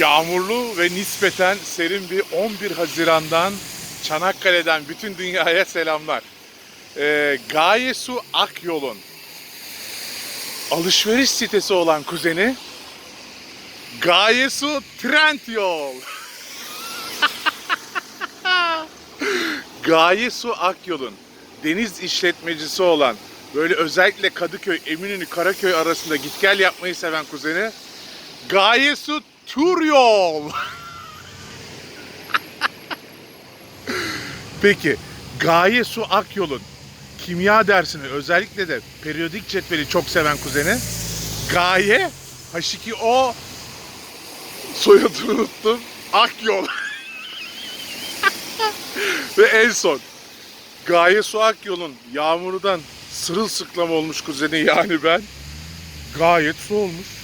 Yağmurlu ve nispeten serin bir 11 Haziran'dan Çanakkale'den bütün dünyaya selamlar. Ee, Gaye Su Akyol'un alışveriş sitesi olan kuzeni Gaye Su Trendyol. Gaye Su Akyol'un deniz işletmecisi olan böyle özellikle Kadıköy, Eminönü, Karaköy arasında git gel yapmayı seven kuzeni Gaye Su Tur Yol. Peki Gaye Su Akyol'un kimya dersini özellikle de periyodik cetveli çok seven kuzeni Gaye H2O soyadını unuttum Akyol. Ve en son Gaye Su Akyol'un yağmurdan sırılsıklam olmuş kuzeni yani ben gayet su olmuş.